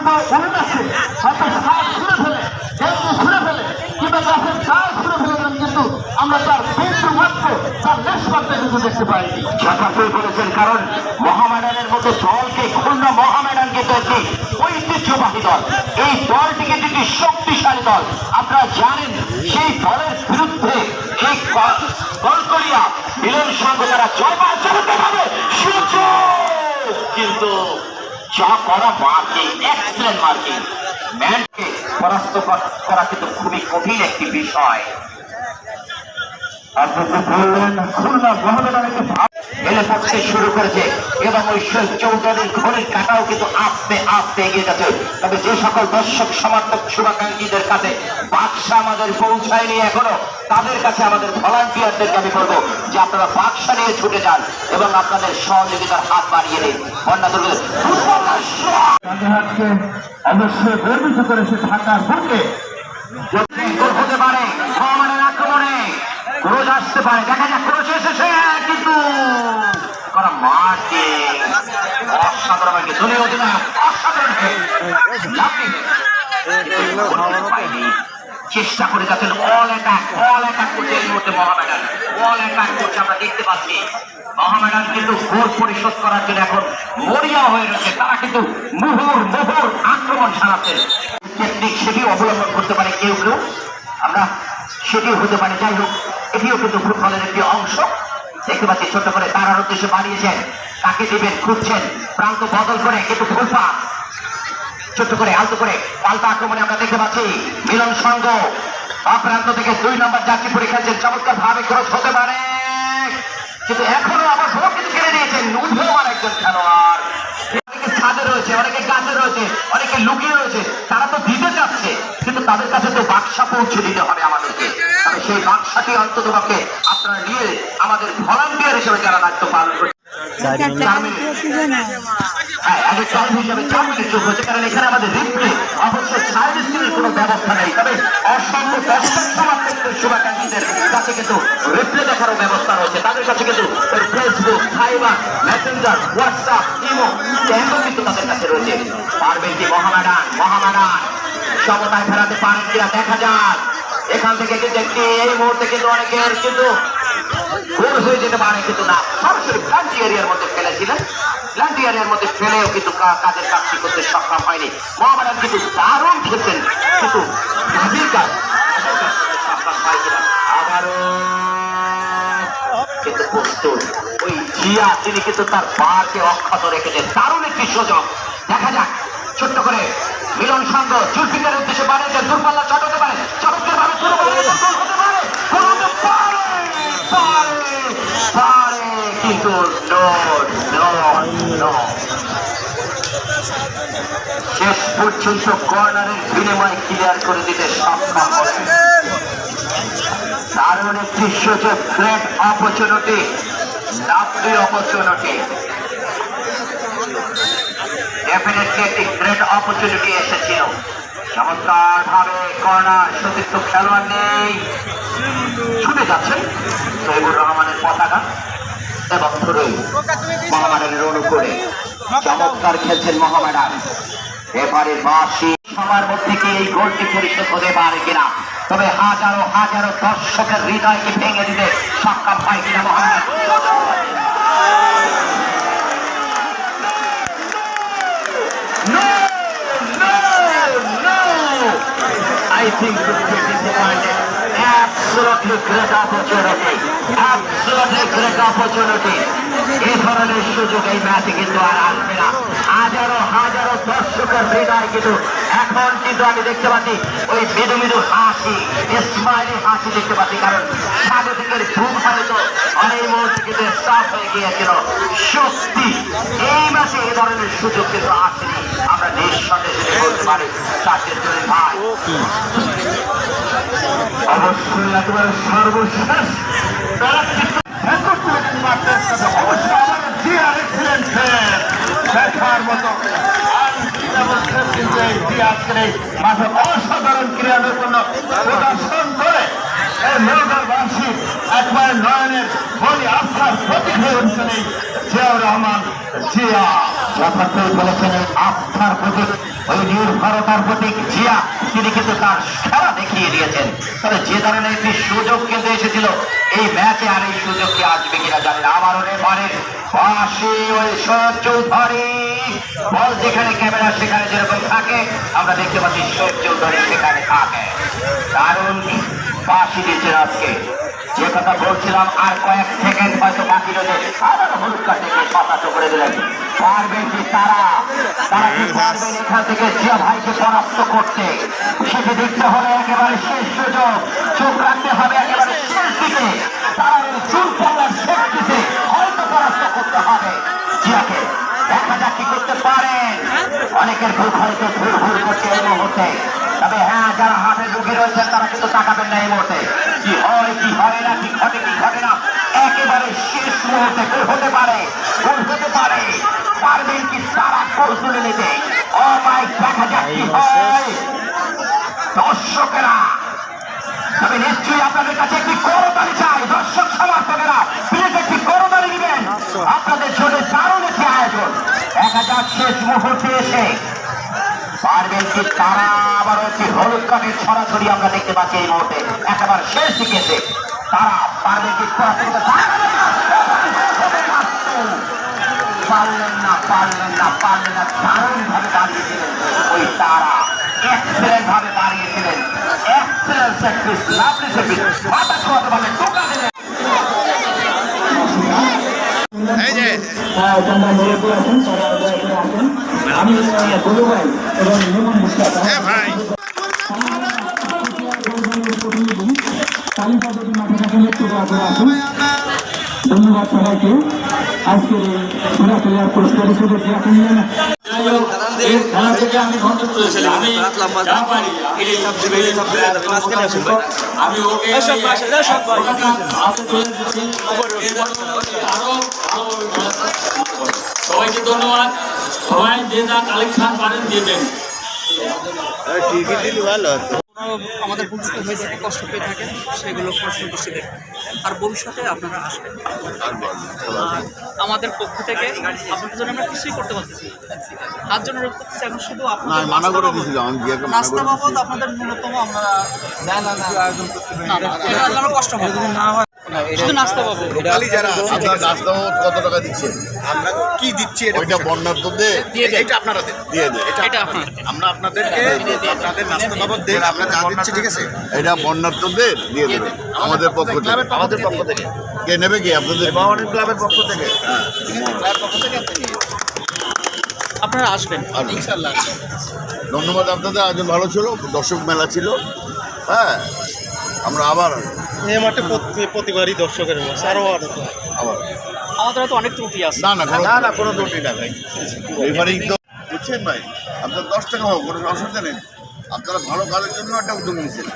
কিংবা উল্টাচ্ছে হয়তো শ্বাস ছুঁড়ে ফেলে কেন্দ্রে ছুঁড়ে ফেলে কিংবা গাছের ডাল ছুঁড়ে ফেলে দেন কিন্তু আমরা তার বিন্দু মাত্র তার মাত্র কিন্তু দেখতে পাইনি কারণ মহামেডানের মতো দলকে খুলনা মহামেডান কিন্তু একটি ঐতিহ্যবাহী দল। এই দলটি কিন্তু একটি শক্তিশালী দল। আপনারা জানেন সেই দলের বিরুদ্ধে এই কলকলিয়া মিলন তারা জয়বার জগতে পাবে কিন্তু যা করা মার্কিং এক্সেলেন্ট মার্কিং ম্যানকে পরাস্ত কর- কিন্তু খুবই কঠিন একটি বিষয়। আপনি বললেন, খুলনা মহামেডান পড়তে শুরু করেছে এবং ওই শৈল চৌধুরীর ঘড়ির কাটাও কিন্তু আস্তে আস্তে এগিয়ে যাচ্ছে তবে যে সকল দর্শক, সমর্থক, শুভাকাঙ্ক্ষীদের কাছে বাক্সা আমাদের পৌঁছায়নি এখনও, তাদের কাছে আমাদের ভলান্টিয়ারদেরকে আমি বলব যে আপনারা বাক্সা নিয়ে ছুটে যান এবং আপনাদের সহযোগিতার হাত বাড়িয়ে দিন। বন্যা দুর্গ রাজাহাটকে অবশ্যই গর্বিত করেছে ঢাকার বুকে গোল হতে পারে রহমানের আক্রমণে ক্রোজ আসতে পারে দেখা যাক ক্রোজ এসেছে কিন্তু করা মাঠে চেষ্টা করে যাচ্ছেন অল অ্যাটাক অল অ্যাটাক করছে এই মুহূর্তে মহামেডান। অল অ্যাটাক করছে, আমরা দেখতে পাচ্ছি। মহামেডান কিন্তু গোল পরিশোধ করার জন্য এখন মরিয়া হয়ে রয়েছে। তারা কিন্তু মুহুর মুহুর আক্রমণ চালাচ্ছে টেকনিক সেটি অবলম্বন করতে পারে কেউ কেউ। আমরা সেটিও হতে পারে। যাই হোক, এটিও কিন্তু ফুটবলের একটি অংশ। দেখতে পাচ্ছি ছোট করে তারার উদ্দেশ্যে বাড়িয়েছেন কাকে দিবেন, খুঁজছেন। প্রান্ত বদল করে, কিন্তু ফুলপা ছোট্ট করে, আলতো করে, পাল্টা আক্রমণে আমরা দেখতে পাচ্ছি মিলন সংঘ প্রান্ত থেকে দুই নম্বর যাত্রী পরে খেলছেন। চমৎকার ভাবে খরচ হতে পারে। কিন্তু এখনও আবার সব কিছু কেড়ে নিয়েছেন উঠেওয়ার একজন খেলোয়াড়। অনেকে ছাদে রয়েছে, অনেকে গাছে রয়েছে, অনেকে লুকিয়ে রয়েছে। তারা তো দিতে চাচ্ছে, কিন্তু তাদের কাছে তো বাক্সা পৌঁছে দিতে হবে আমাদেরকে। সেই বাক্সাটি অন্তত আপনারা নিয়ে আমাদের ভলান্টিয়ার হিসেবে যারা দায়িত্ব পালন হ্যাঁ, কারণ এখানে আমাদের রিপ্লে অবশ্য সাইড স্ক্রিনের কোনো ব্যবস্থা নেই তবে অসংখ্য দর্শক শুভাকাঙ্ক্ষীদের কাছে কিন্তু রিপ্লে দেখারও ব্যবস্থা রয়েছে। তাদের কাছে কিন্তু Facebook Viber Messenger WhatsApp imo ট্যাগও কিন্তু তাদের কাছে রয়েছে। পারবেন কি মহামাডান? মহামাডান। সমতায় ফেরাতে পারেন কিনা দেখা যাক। এখান থেকে কিন্তু একটি এই মুহূর্তে কিন্তু অনেকের কিন্তু গোল হয়ে যেতে পারে কিন্তু না। সরাসরি প্লান্টি এরিয়ার মধ্যে ফেলেছিলেন। প্লান্টি এরিয়ার মধ্যে ফেলেও কিন্তু কাজের কাজটি করতে সক্ষম হয়নি। মোহামেডান কিন্তু দারুণ খেলছেন, কিন্তু কাজের কাজ জিয়া, তিনি কিন্তু তার বাকে অক্ষত রেখেছেন। দারুণ একটি সুযোগ। দেখা যাক, ছোট্ট করে মিলন সংঘ জুলফিকারের উদ্দেশ্যে বানিয়েছেন দূরপাল্লা চট হতে পারে। চমৎকার ভাবে শুরু করে হতে পারে। কিন্তু শেষ পর্যন্ত কর্নারের বিনিময় ক্লিয়ার করে দিতে সক্ষম দারুণ একটি সুযোগ great opportunity lovely opportunity definitely একটি গ্রেট অপরচুনিটি এসেছিল চমৎকার ভাবে সতীর্থ খেলোয়াড় নেই সহিবুর রহমানের পতাকা এবং অনুকূলে চমৎকার খেলছেন এবারে সবার মধ্যে এই গোলটি পরিশোধ হতে পারে কিনা তবে হাজারো হাজারো দর্শকের হৃদয়কে ভেঙে দিতে সক্ষম হয় কিনা মহামাডান No! No! No! সুযোগ এই ম্যাচে কিন্তু আর আসবে না হাজারো হাজারো দর্শকের হৃদয় কিন্তু এখন কিন্তু আমি দেখতে পাচ্ছি ওই মৃদু মৃদু হাসি স্মাইলি হাসি দেখতে পাচ্ছি, কারণ স্বাগতিকের ঘুম হয়তো অনেক মুহূর্তে কিন্তু স্টাফ হয়ে গিয়েছিল সত্যি এই মাসে এই ধরনের সুযোগ কিন্তু আসেনি আমরা নিঃসন্দেহে বলতে পারি চারটের জন্য ভাই অবশ্যই একেবারে সর্বশেষ এসেছে। অবশ্যই আমাদের জিয়া excellent player। দেখার মতো খেলছেন যে এই জিয়া আজকের এই মাঠে অসাধারণ ক্রীড়া নৈপুণ্য প্রদর্শন করে এই নৌকাবাসী একবার নয়নের বলি আশ্বাস প্রতীক হয়ে উঠছেন এই জিয়াউর রহমান জিয়া যথার্থই বলেছেন আস্থার প্রতীক ওই নির্ভরতার প্রতীক জিয়া, তিনি কিন্তু তার খেলা দেখিয়ে দিয়েছেন। তবে যে ধরনের একটি সুযোগ কিন্তু এসেছিল, এই ম্যাচে আর এই সুযোগ কি আসবে কিনা জানি না। আবারও রেফারের পাশে ওই বল যেখানে ক্যামেরা, সেখানে যেরকম থাকে, আমরা দেখতে পাচ্ছি শোয়েব চৌধুরী সেখানে থাকে। দারুণ পাশি দিয়েছেন আজকে। যে কথা বলছিলাম আর কয়েক সেকেন্ড হয়তো বাকি রয়েছে আবার হলুদ কার্ড থেকে শতাংশ করে দিলেন। পারবেন কি তারা? তারা কি পারবেন এখান থেকে জিয়া ভাইকে পরাস্ত করতে? সেটি দেখতে হবে একেবারে শেষ সুযোগ। চোখ রাখতে হবে একেবারে শেষ দিকে। তারা এই চুল পাল্লার শেষ দিকে হয়তো পরাস্ত করতে হবে। জিয়াকে দেখা যাক কি করতে পারেন। অনেকের ভুল হয়তো ভুল ভুল করছে এই মুহূর্তে। তবে হ্যাঁ যারা হাটে রুগী রয়েছেন তারা কিন্তু তাকাবেন না এই মুহূর্তে। কি হয় কি হয় না কি ঘটে কি ঘটে না একেবারে শেষ মুহূর্তে গোল হতে পারে গোল হতে পারে। পারবেন কি তারা গোল তুলে নিতে? ও মাই দেখা যাক কি হয়। দর্শকেরা তবে নিশ্চয়ই আপনাদের কাছে একটি করতালি চাই। দর্শক সমর্থকেরা প্লিজ একটি করতালি দিবেন। আপনাদের জন্য দারুণ একটি আয়োজন। দেখা যাক শেষ মুহূর্তে এসে পারবেন কি তারা আবার একটি হলুদ কাঠের ছড়াছড়ি আমরা দেখতে পাচ্ছি এই মুহূর্তে। একেবারে শেষ দিকে তারা পারবেন কি পারলেন না পারলেন না পারলেন না দারুণ ভাবে দাঁড়িয়েছিলেন। ওই তারা এক্সেলেন্ট ভাবে দাঁড়িয়েছিলেন। এক্সেলেন্ট সার্ভিস লাভলি সার্ভিস মাথা ছোঁয়াতে পারলে এই যে হ্যাঁ তোমরা মেরে দিয়ে আসুন তোমরা দয়া আসুন আমি গুরু ভাই এবং হ্যাঁ ধন্যবাদ সবাইকে আজকের এই সেরা প্লেয়ার পুরস্কার হিসেবে খেলা আমি ওকে সবাইকে ধন্যবাদ। সবাই যে যা কালেকশন পারেন দিয়ে দেন। আমাদের ভবিষ্যতে হয়ে থাকে কষ্ট পেয়ে থাকেন সেগুলো প্রশ্ন দৃষ্টিতে আর ভবিষ্যতে আপনারা আসবেন। আমাদের পক্ষ থেকে আপনাদের জন্য আমরা কিছুই করতে পারতেছি তার জন্য রোধ করতেছি এখন শুধু মানা করে নাস্তা আমি গিয়ে বাবদ- আপনাদের ন্যূনতম আমরা না না না। আয়োজন করতে পারি। না এটা আল্লাহর কষ্ট হবে। না হয় শুধু নাস্তা পাবো। আপনার নাস্তা কত টাকা দিচ্ছেন আমরা কি দিচ্ছি এটা ওইটা বন্যার্থদের দিয়ে দেন। এটা আপনারা দেন। দিয়ে এটা আপনার আমরা আপনাদেরকে আপনাদের নাস্তা বাবদ দেন আমরা যা দিচ্ছি ঠিক আছে? এটা বন্যার্থদের দিয়ে দেবে আমাদের পক্ষ থেকে। আমাদের পক্ষ থেকে। কে নেবে কি? আপনাদের ক্লাবের পক্ষ থেকে। আপনারা আসবেন। ধন্যবাদ আপনাদের। আজ ভালো ছিল। দর্শক মেলা ছিল। হ্যাঁ আমরা আবার এ মাঠে প্রতিবারই দর্শকের মাছ আরও আবার। আমাদের হয়তো অনেক ত্রুটি আছে। না না কোনো- না না কোনো ত্রুটি না ভাই। তো বুঝছেন ভাই? আপনার দশ টাকা হোক কোনো অসুবিধা নেই। আপনারা ভালো কাজের জন্য একটা উদ্যোগ নিয়েছেন।